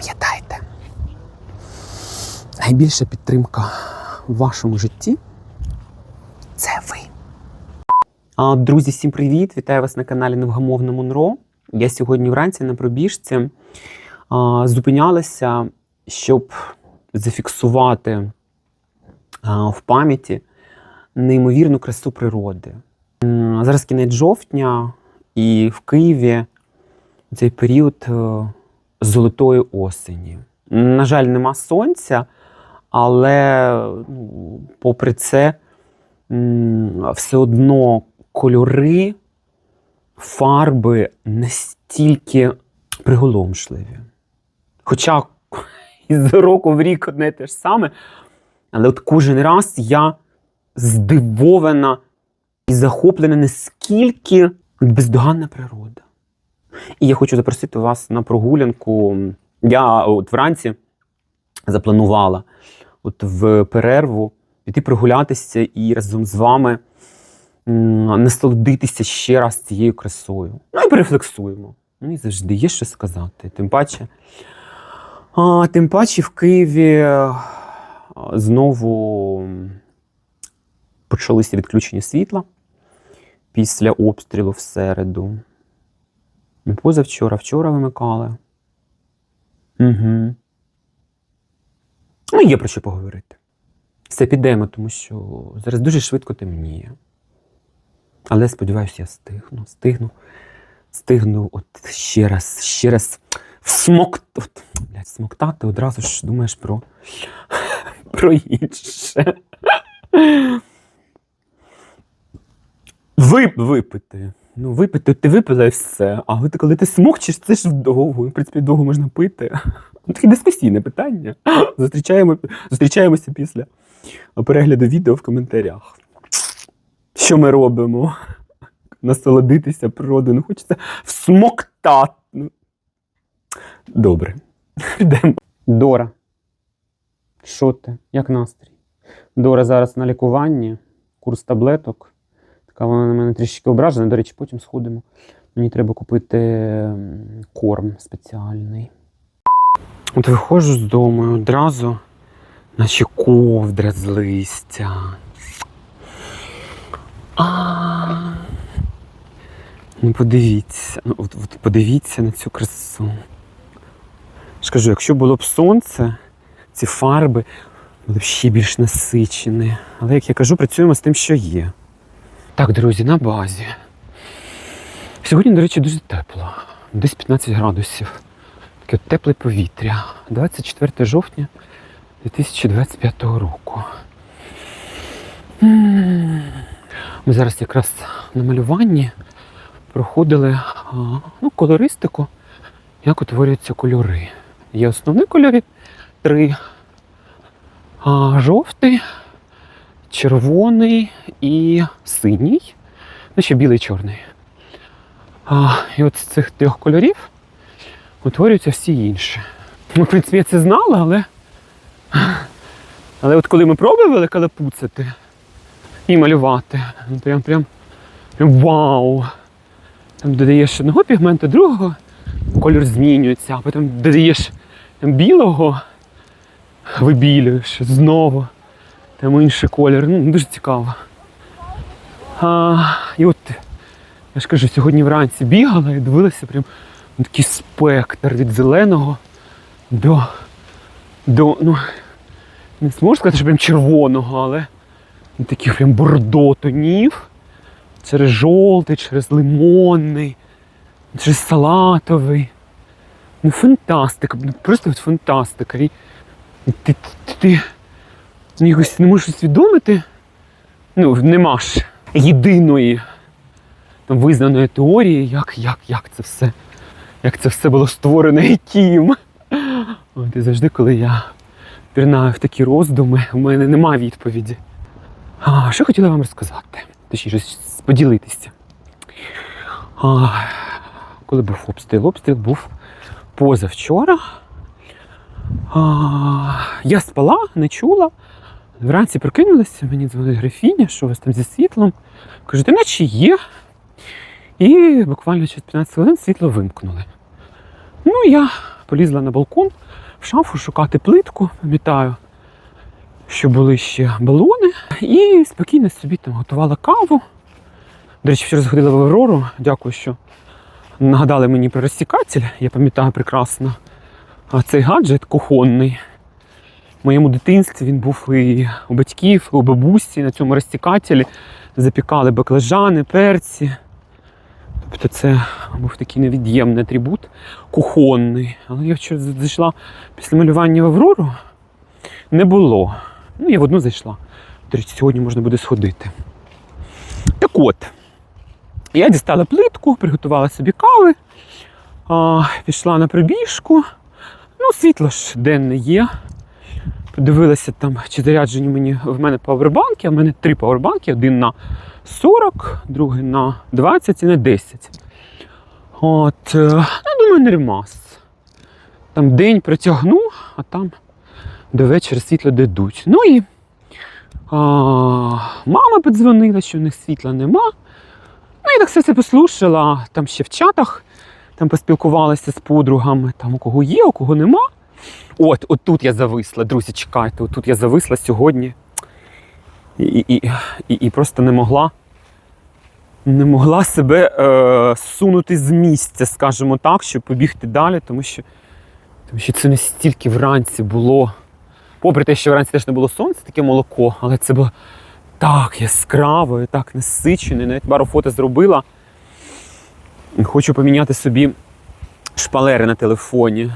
Пам'ятайте, найбільша підтримка в вашому житті це ви. Друзі, всім привіт! Вітаю вас на каналі Невгамовне Монро. Я сьогодні вранці на пробіжці зупинялася, щоб зафіксувати в пам'яті неймовірну красу природи. Зараз кінець жовтня, і в Києві цей період е, золотої осені. На жаль, нема сонця, але ну, попри це, все одно кольори, фарби настільки приголомшливі. Хоча із року в рік одне те ж саме, але от кожен раз я здивована і захоплена, наскільки бездоганна природа. І я хочу запросити вас на прогулянку. Я от вранці запланувала от в перерву піти прогулятися і разом з вами насолодитися ще раз цією красою. Ну і порефлексуємо. Мені завжди є що сказати. Тим паче, а, тим паче в Києві знову почалися відключення світла після обстрілу в середу. Позавчора, вчора вимикали. Угу. Ну, є про що поговорити. Все підемо, тому що зараз дуже швидко темніє. Але сподіваюся, я стигну, стигну, стигну от ще раз, ще раз всмок... от, блядь, смоктати, одразу ж думаєш про, про інше. Ви, випити. Ну, випити, ти випила і все. А от коли ти смокчеш, це ж довго. В принципі, довго можна пити. Ну, Таке дискусійне питання. Зустрічаємо, зустрічаємося після перегляду відео в коментарях. Що ми робимо? Насолодитися природою. Ну, хочеться всмоктати. Ну, Добре. Йдемо. Дора. Що ти? Як настрій? Дора зараз на лікуванні, курс таблеток. Така вона на мене трішки ображена. До речі, потім сходимо. Мені треба купити корм спеціальний. От виходжу з дому і одразу, наче ковдра з листя. Ну подивіться, ну, от, от подивіться на цю красу. ж кажу, якщо було б сонце, ці фарби були б ще більш насичені. Але як я кажу, працюємо з тим, що є. Так, друзі, на базі. Сьогодні, до речі, дуже тепло. Десь 15 градусів. Таке тепле повітря. 24 жовтня 2025 року. Ми зараз якраз на малюванні проходили ну, колористику, як утворюються кольори. Є основні кольори три. А, жовтий, червоний і синій, ну ще білий і чорний. А, і от з цих трьох кольорів утворюються всі інші. Ну, в принципі, я це знала, але. Але от коли ми пробували калапуцити і малювати, ну прям, прям вау! Там додаєш одного пігменту, другого, кольор змінюється, а потім додаєш білого, вибілюєш знову там інший колір. Ну, дуже цікаво. А, і от, я ж кажу, сьогодні вранці бігала і дивилася прям такий спектр від зеленого до, до ну, не зможу сказати, що прям червоного, але таких прям бордо тонів. Через жовтий, через лимонний, через салатовий. Ну, фантастика, просто фантастика. І ти, ти, ти якось не можеш усвідомити. Ну, нема ж єдиної там, визнаної теорії, як, як, як це все, як це все було створено і ким. От, і завжди, коли я пірнаю в такі роздуми, у мене немає відповіді. А, що хотіла вам розказати? Точніше, поділитися. А, коли був обстріл? Обстріл був позавчора. А, я спала, не чула. Вранці прокинулася, мені дзвонить графіня, що у вас там зі світлом. Кажу, ти наче є. І буквально через 15 хвилин світло вимкнули. Ну, я полізла на балкон в шафу шукати плитку, пам'ятаю, що були ще балони, і спокійно собі там готувала каву. До речі, вчора сходила в Аврору. Дякую, що нагадали мені про розсікатель. Я пам'ятаю прекрасно. Цей гаджет кухонний. Моєму дитинстві він був і у батьків, і у бабусі на цьому розтікателі запікали баклажани, перці. Тобто це був такий невід'ємний атрибут кухонний. Але я вчора зайшла після малювання в Аврору. Не було. Ну, я в одну зайшла. До речі, сьогодні можна буде сходити. Так от, я дістала плитку, приготувала собі кави, а, пішла на пробіжку. Ну, світло ж денне є. Подивилася там, чи заряджені мені в мене павербанки, а в мене три павербанки: один на 40, другий на 20 і на 10. От, я думаю, нормас. Там день протягну, а там до вечора світло дадуть. Ну і а, мама подзвонила, що в них світла нема. Ну, я так все це послушала, там ще в чатах, там поспілкувалася з подругами, там у кого є, у кого нема. От, от тут я зависла, друзі, чекайте, от тут я зависла сьогодні. І, і, і, і, просто не могла. Не могла себе е, сунути з місця, скажімо так, щоб побігти далі, тому що, тому що це не стільки вранці було. Попри те, що вранці теж не було сонця, таке молоко, але це було так яскраво і так насичено. Навіть пару фото зробила. Хочу поміняти собі шпалери на телефоні.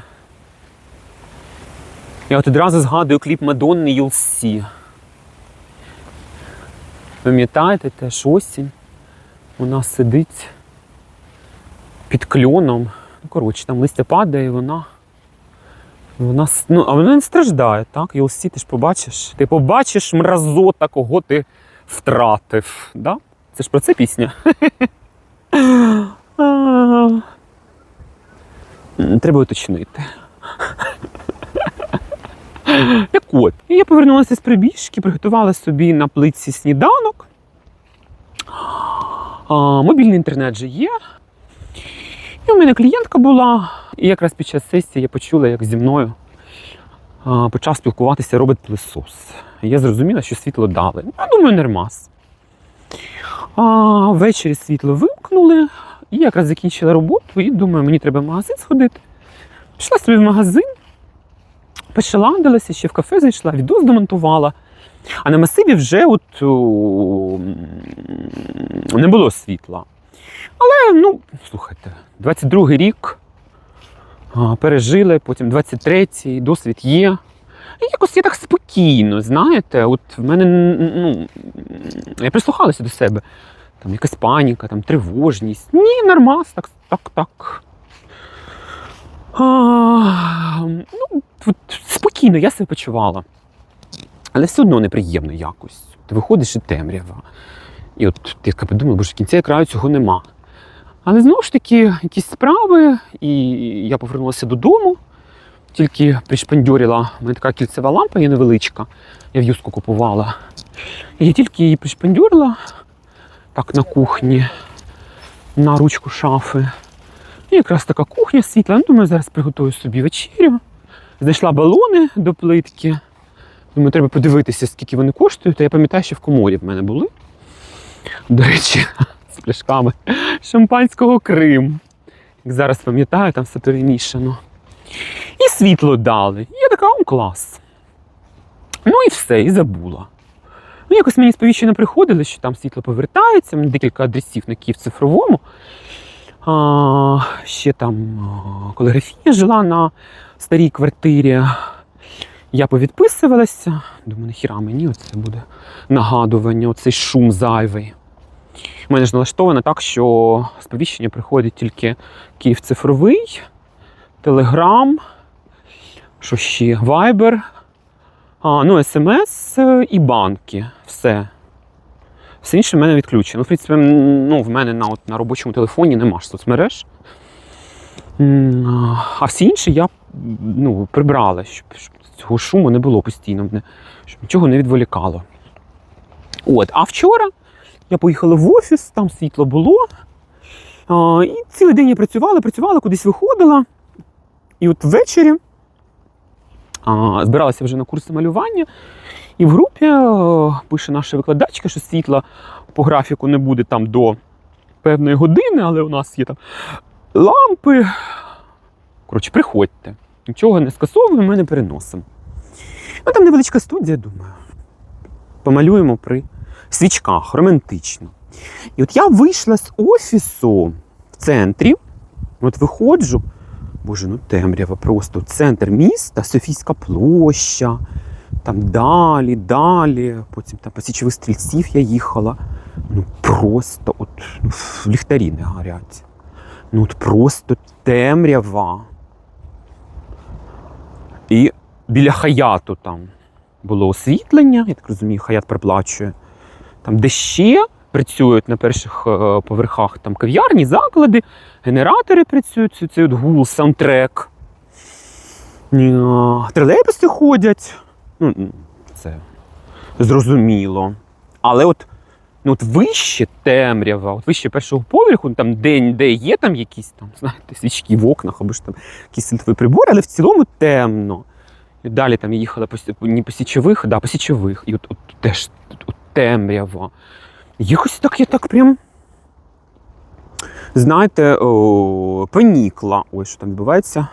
Я от одразу згадую кліп Мадонни Юлсі. Пам'ятаєте, теж осінь. Вона сидить під кльоном. Ну, коротше, там листя падає, і вона. Вона, ну, а вона не страждає, так? Юлсі, ти ж побачиш. Ти побачиш мразота, кого ти втратив. Да? Це ж про це пісня. Треба уточнити. Так от, і я повернулася з прибіжки, приготувала собі на плитці сніданок. А, мобільний інтернет же є. І у мене клієнтка була, і якраз під час сесії я почула, як зі мною а, почав спілкуватися робот-пилисос. Я зрозуміла, що світло дали. Я думаю, нормас. А, ввечері світло вимкнули, і якраз закінчила роботу, і думаю, мені треба в магазин сходити. Пішла собі в магазин, почаладилася, ще в кафе зайшла, відос домонтувала. А на масиві вже от, о, не було світла. Але, ну, слухайте, 22-й рік пережили, потім 23-й, досвід є. І якось я так спокійно, знаєте, от в мене ну, я прислухалася до себе. Там якась паніка, там тривожність. Ні, нормас, так, так, так. Ну, спокійно я себе почувала. Але все одно неприємно якось. Ти виходиш і темрява. І от ти така подумала, бо ж в кінці краю цього нема. Але знову ж таки, якісь справи, і я повернулася додому, тільки пришпандьорила, у мене така кільцева лампа є невеличка, я в юску купувала. І я тільки її пришпандьорила так на кухні, на ручку шафи. І якраз така кухня світла. Ну, думаю, зараз приготую собі вечерю. Знайшла балони до плитки. Думаю, треба подивитися, скільки вони коштують. Я пам'ятаю, що в коморі в мене були. До речі, з пляшками шампанського Крим. Як зараз пам'ятаю, там все перемішано. І світло дали. І я така, о, клас. Ну і все, і забула. Ну, якось мені сповіщено приходили, що там світло повертається, мене декілька адресів на Київ цифровому. Ще там, коли Графія жила на старій квартирі, я повідписувалася. Думаю, нахіра мені оце буде нагадування, оцей шум зайвий. У мене ж налаштовано так, що сповіщення приходить тільки Київ цифровий, Телеграм, що ще а, ну, смс і банки. Все. Все інше в мене відключено. В принципі, ну, в мене на, от, на робочому телефоні нема ж соцмереж. А всі інші я ну, прибрала, щоб, щоб цього шуму не було постійно, щоб нічого не відволікало. От, а вчора я поїхала в офіс, там світло було. А, і цілий день я працювала, працювала, кудись виходила. І от ввечері а, збиралася вже на курси малювання, і в групі е, пише наша викладачка, що світла по графіку не буде там до певної години, але у нас є там лампи. Коротше, приходьте. Нічого не скасовуємо, ми не переносимо. Ну, там невеличка студія, думаю. Помалюємо при свічках, романтично. І от я вийшла з офісу в центрі, от виходжу, боже, ну темрява просто центр міста, Софійська площа, там далі, далі, потім там по січових стрільців я їхала. Ну просто от ну, ліхтарі не горять. Ну от просто темрява. І біля хаяту там було освітлення, я так розумію, хаят проплачує. Там, де ще працюють на перших е, поверхах там кав'ярні, заклади, генератори працюють, цей от гул, саундтрек. Тролейбуси ходять. Ну, це зрозуміло. Але от, ну, от вище темрява, от вище першого поверху, там де, де є там якісь там, знаєте, свічки в окнах або ж там якісь світлові прибори, але в цілому темно. І далі там я їхала по, не по січових, да, по січових. І от, от теж от темрява. Якось так я так прям. Знаєте, о, понікла. Ой, що там відбувається?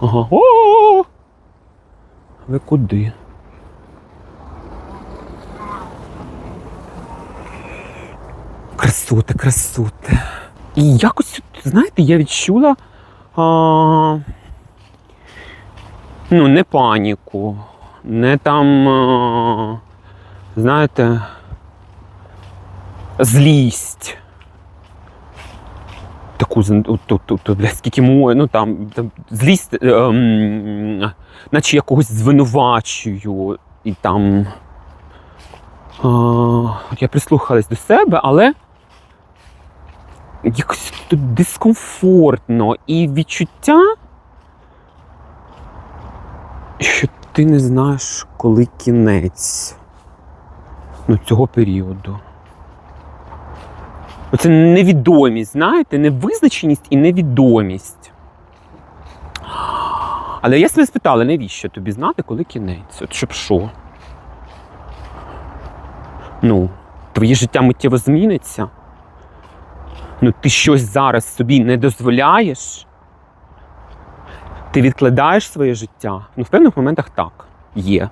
Ага. Ви куди? Красоти, красоти. І якось, знаєте, я відчула. А, ну, не паніку, не там, а, знаєте, злість. Таку, скільки моє, ну там, там злість, е, ем, наче я когось звинувачую, і там. А, от я прислухалась до себе, але якось тут дискомфортно і відчуття, що ти не знаєш, коли кінець ну, цього періоду. Оце невідомість, знаєте, невизначеність і невідомість. Але я себе спитала, навіщо тобі знати, коли кінець? От щоб що? Ну, твоє життя миттєво зміниться. Ну, ти щось зараз собі не дозволяєш. Ти відкладаєш своє життя. Ну, в певних моментах так, є.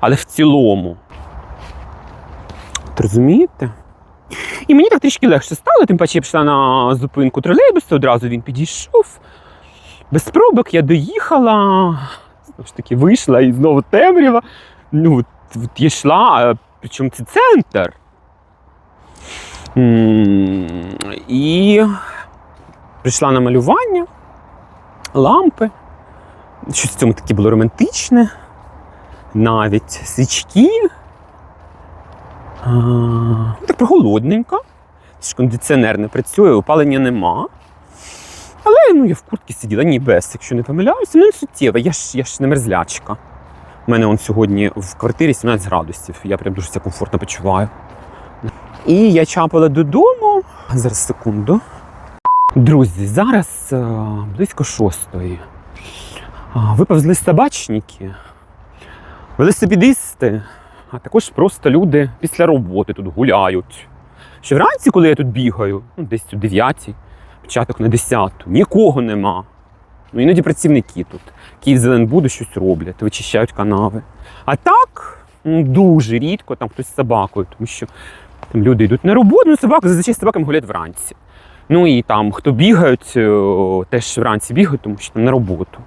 Але в цілому. От розумієте? І мені так трішки легше стало, тим паче я пішла на зупинку тролейбусу, одразу він підійшов. Без пробок я доїхала, знову ж таки, вийшла і знову темрява. Ну, от, от я йшла, причому це центр. І прийшла на малювання, лампи. Щось в цьому таке було романтичне. Навіть свічки. Ну, так прохолодненько. Кондиціонер не працює, опалення нема. Але ну, я в куртці сиділа, ні без, якщо не помиляюся, ну суттєво, я ж, я ж не мерзлячка. У мене он сьогодні в квартирі 17 градусів. Я прям дуже комфортно почуваю. І я чапала додому. Зараз секунду. Друзі, зараз е, близько шостої. Виповзли собачники, велосипедисти, а також просто люди після роботи тут гуляють. Ще вранці, коли я тут бігаю, ну, десь о 9, початок на 10, нікого нема. Ну, іноді працівники тут. Київзеленбуду щось роблять, вичищають канави. А так дуже рідко там хтось з собакою, тому що там люди йдуть на роботу, ну собаки зазвичай з собаками гулять вранці. Ну і там, хто бігають, е, теж вранці бігають, тому що там на роботу.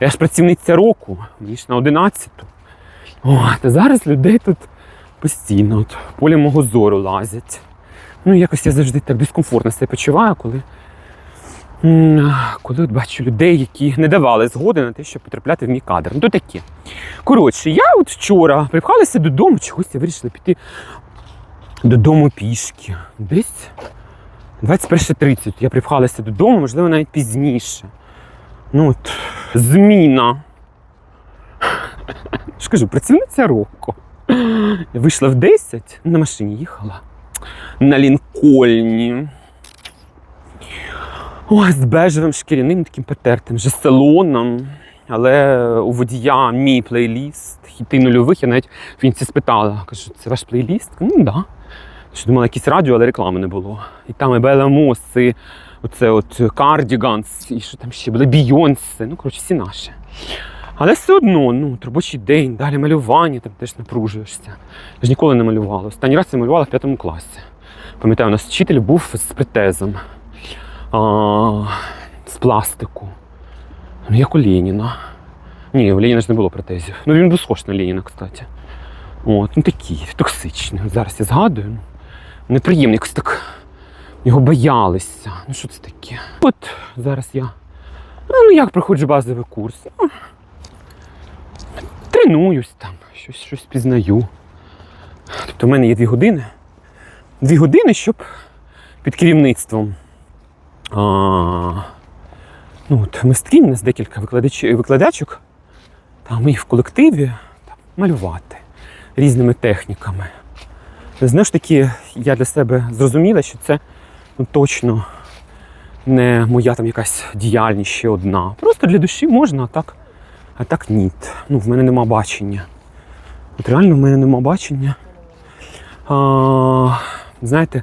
Я ж працівниця року, мені ж на 11-ту. О, та зараз людей тут постійно от, полі мого зору лазять. Ну, якось я завжди так дискомфортно себе почуваю, коли, коли от бачу людей, які не давали згоди на те, щоб потрапляти в мій кадр. Ну, то таке. Коротше, я от вчора припхалася додому, чогось я вирішила піти додому пішки. Десь 21.30 я припхалася додому, можливо, навіть пізніше. Ну от, зміна. Кажу, працівниця року. Вийшла в 10, на машині їхала. На Лінкольні. Ой, з бежевим шкіряним таким потертим же салоном. Але у водія мій плейліст, хіти нульових, я навіть в кінці спитала, кажу, це ваш плейліст? Ну. Да. Що думала, якісь радіо, але реклами не було. І там і Бела Мос, оце от Кардіганс, і що там ще були, Бійонсе, ну, коротше, всі наші. Але все одно, ну, робочий день, далі малювання, там теж напружуєшся. Я ж ніколи не малювала. Останній раз я малювала в п'ятому класі. Пам'ятаю, у нас вчитель був з протезом, а, з пластику. Ну, як у Леніна. Ні, у Леніна ж не було протезів. Ну він був схож на Леніна, кстати. От, ну такий, токсичний. Зараз я згадую. ну, Неприємний, якось так його боялися. Ну що це таке? От зараз я. Ну, ну як проходжу базовий курс? Ну, тренуюсь там, щось, щось пізнаю. Тобто в мене є дві години. Дві години, щоб під керівництвом. А, ну, от мисткінь, у нас декілька викладач, викладачок, там і в колективі там, малювати різними техніками. Знову ж таки, я для себе зрозуміла, що це ну, точно не моя там якась діяльність ще одна. Просто для душі можна, так, а так ні. Ну, в мене нема бачення. От реально в мене нема бачення. А, знаєте,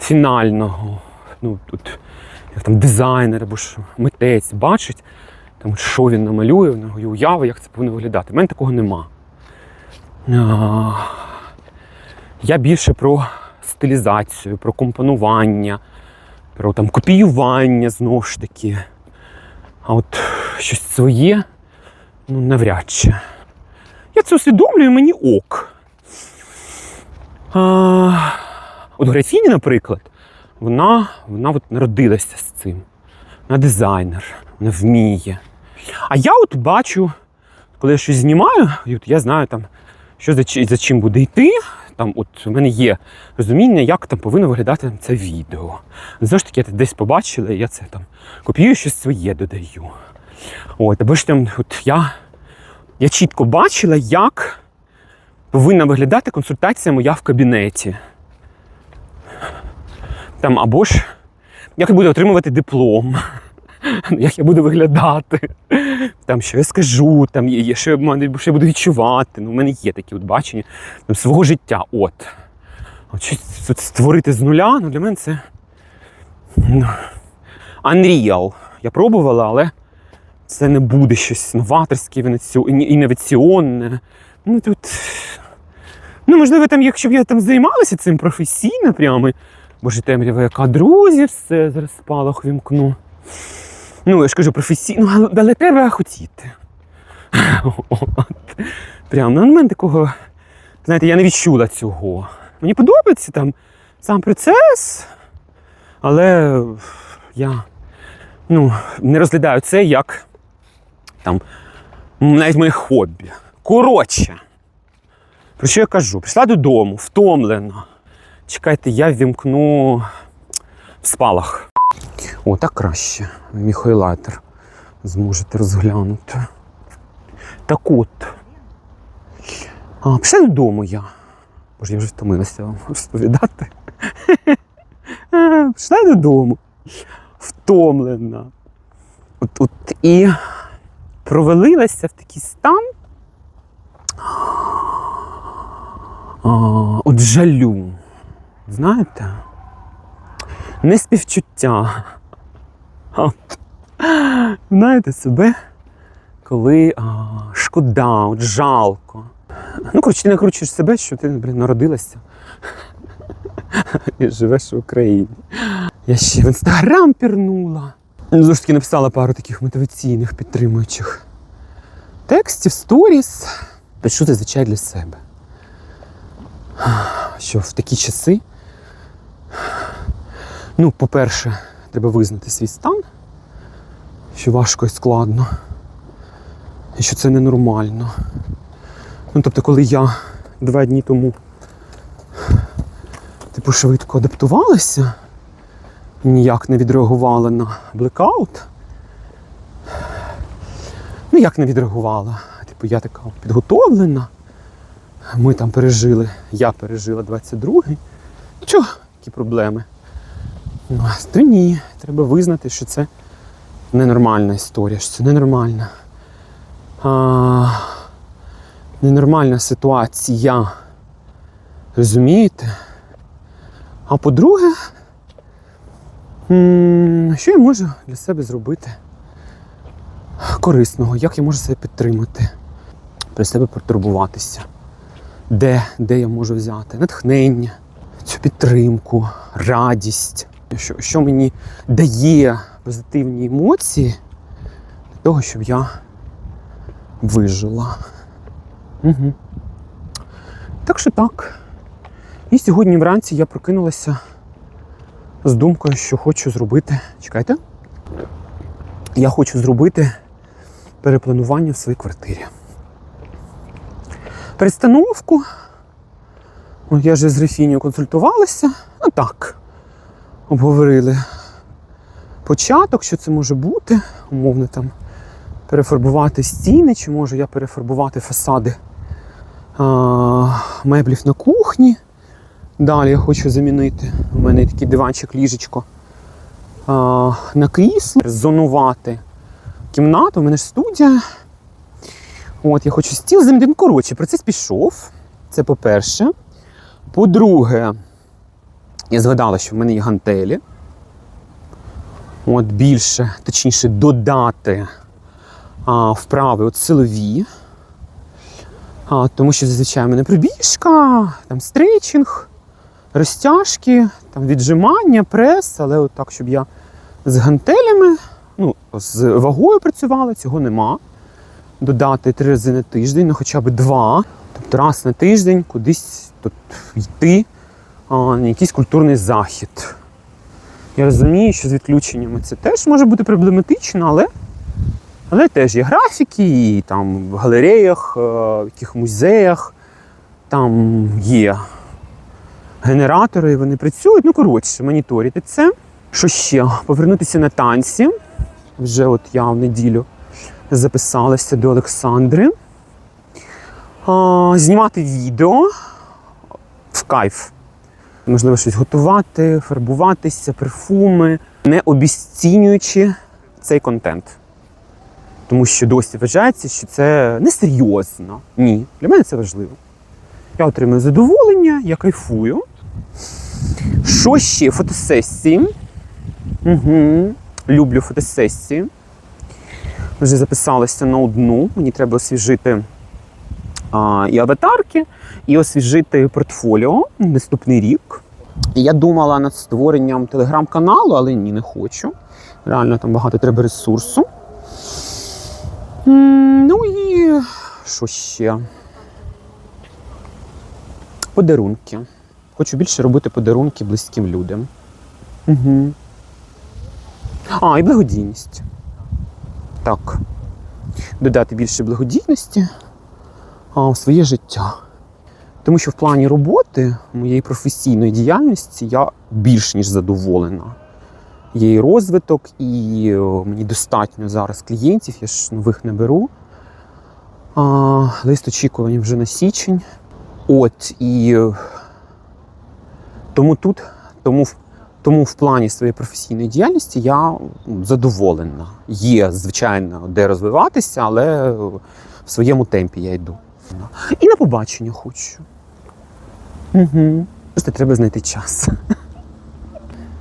фінального. Ну, тут, як там дизайнер або ж митець бачить, там, що він намалює, в нього є уява, як це повинно виглядати. У мене такого нема. А, я більше про стилізацію, про компонування, про там, копіювання знову ж таки. А от щось своє, ну навряд чи. Я це усвідомлюю, мені ок. А, от Графіні, наприклад, вона, вона от народилася з цим. Вона дизайнер, вона вміє. А я от бачу, коли я щось знімаю, я знаю там, що за, за чим буде йти. Там, от в мене є розуміння, як там повинно виглядати це відео. Знову ж таки, я це десь побачила, і я це там копіюю щось своє додаю. От, або ж там, от я, я чітко бачила, як повинна виглядати консультація моя в кабінеті. Там, або ж як я буду отримувати диплом, як я буду виглядати, там, що я скажу, там, що, я що я буду відчувати. Ну, у мене є такі от бачення там, свого життя. От. От щось от створити з нуля, ну, для мене це ну, unreal. Я пробувала, але це не буде щось новаторське, інноваційне. Ну, тут, ну, можливо, там, якщо б я там займалася цим професійно прямо, боже, темрява, яка друзі, все, зараз спалах вімкну. Ну, я ж кажу, професійно, але, треба хотіти. От. Прям, ну, в мене такого, знаєте, я не відчула цього. Мені подобається там сам процес, але я ну, не розглядаю це як там навіть моє хобі. Коротше, про що я кажу? Прийшла додому, втомлена. Чекайте, я вімкну в спалах. О, так краще. Мій зможете розглянути. Так от. А, пішла додому я. Боже, я вже втомилася вам розповідати. А, Пішла додому. Втомлена. От, от і провалилася в такий стан. От жалю. Знаєте? Не співчуття. Знаєте себе, коли а, шкода, от жалко. Ну, коротше, ти накручуєш себе, що ти блін, народилася і живеш в Україні. Я ще в інстаграм пірнула. Ну, знову ж таки написала пару таких мотиваційних підтримуючих текстів, сторіс. Пишу зазвичай для себе. Що в такі часи, ну, по-перше, треба визнати свій стан, що важко і складно, і що це ненормально. Ну, тобто, коли я два дні тому типу швидко адаптувалася ніяк не відреагувала на блекаут. Ну, як не відреагувала? Типу, я така підготовлена. Ми там пережили, я пережила 22-й. Нічого, які проблеми. Ну, То ні, треба визнати, що це ненормальна історія, що це ненормальна. А, ненормальна ситуація. Розумієте? А по-друге, що я можу для себе зробити корисного? Як я можу себе підтримати? Про себе потурбуватися? Де, де я можу взяти? Натхнення, цю підтримку, радість, що, що мені дає позитивні емоції для того, щоб я вижила. Угу. Так що так. І сьогодні вранці я прокинулася з думкою, що хочу зробити. Чекайте. Я хочу зробити перепланування в своїй квартирі. Перестановку. Я вже з Рефінію консультувалася. Ну так. Обговорили початок, що це може бути. Умовно там перефарбувати стіни, чи можу я перефарбувати фасади а, меблів на кухні. Далі я хочу замінити. У мене такий диванчик, ліжечко а, на крісло, зонувати кімнату. У мене ж студія. От, я хочу стіл замінити. Ну, коротше, процес пішов. Це по-перше. По-друге, я згадала, що в мене є гантелі. От більше, точніше, додати а, вправи от силові. А, тому що зазвичай в мене пробіжка, там стрейчинг, розтяжки, там віджимання, прес, але от так, щоб я з гантелями, ну, з вагою працювала, цього нема. Додати три рази на тиждень, ну хоча б два. Тобто раз на тиждень кудись тут йти а, на якийсь культурний захід. Я розумію, що з відключеннями це теж може бути проблематично, але, але теж є графіки, і там в галереях, е, в яких музеях, там є генератори, вони працюють. Ну, коротше, моніторити це. Що ще? Повернутися на танці. Вже от я в неділю записалася до Олександри. А, знімати відео в кайф. Можливо, щось готувати, фарбуватися, парфуми, не обіцінюючи цей контент. Тому що досі вважається, що це несерйозно. Ні, для мене це важливо. Я отримую задоволення, я кайфую. Що ще? Фотосесії. Угу. Люблю фотосесії. Вже записалася на одну. Мені треба освіжити а, і аватарки, і освіжити портфоліо наступний рік. Я думала над створенням телеграм-каналу, але ні, не хочу. Реально там багато треба ресурсу. Ну і що ще? Подарунки. Хочу більше робити подарунки близьким людям. Угу. А, і благодійність. Так. Додати більше благодійності а, в своє життя. Тому що в плані роботи моєї професійної діяльності я більш ніж задоволена. Є і розвиток, і мені достатньо зараз клієнтів, я ж нових не беру. А, лист очікування вже на січень. От і е, тому тут, тому, в- тому в плані своєї професійної діяльності я задоволена. Є, звичайно, де розвиватися, але в своєму темпі я йду. І на побачення хочу. Угу. Просто треба знайти час.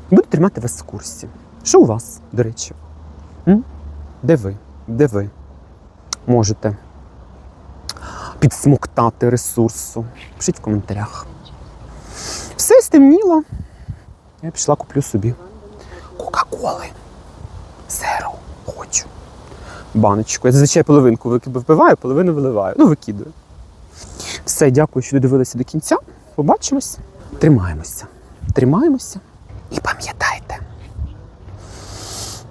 Буду тримати вас в курсі. Що у вас, до речі? М? Де ви? Де ви можете підсмоктати ресурсу? Пишіть в коментарях. Все стемніло. Я пішла куплю собі Кока-Коли. Зеро хочу. Баночку. Я зазвичай половинку випиваю, половину виливаю. Ну, викидаю. Все, дякую, що додивилися до кінця. Побачимось. Тримаємося. Тримаємося. І пам'ятайте,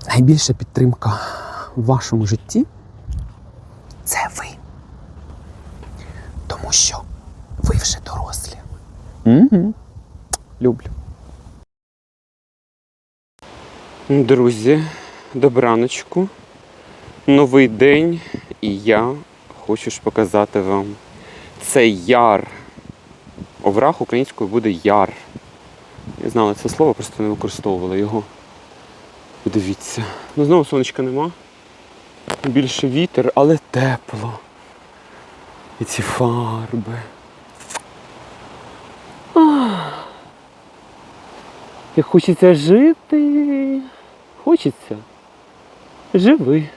найбільша підтримка в вашому житті це ви. Тому що ви вже дорослі. Угу. Люблю. Друзі, добраночку. Новий день, і я хочу ж показати вам цей яр. Овраг українською буде яр. Я знала це слово, просто не використовувала його. Подивіться. Ну знову сонечка нема. Більше вітер, але тепло. І ці фарби. Як хочеться жити. Хочеться. Живи.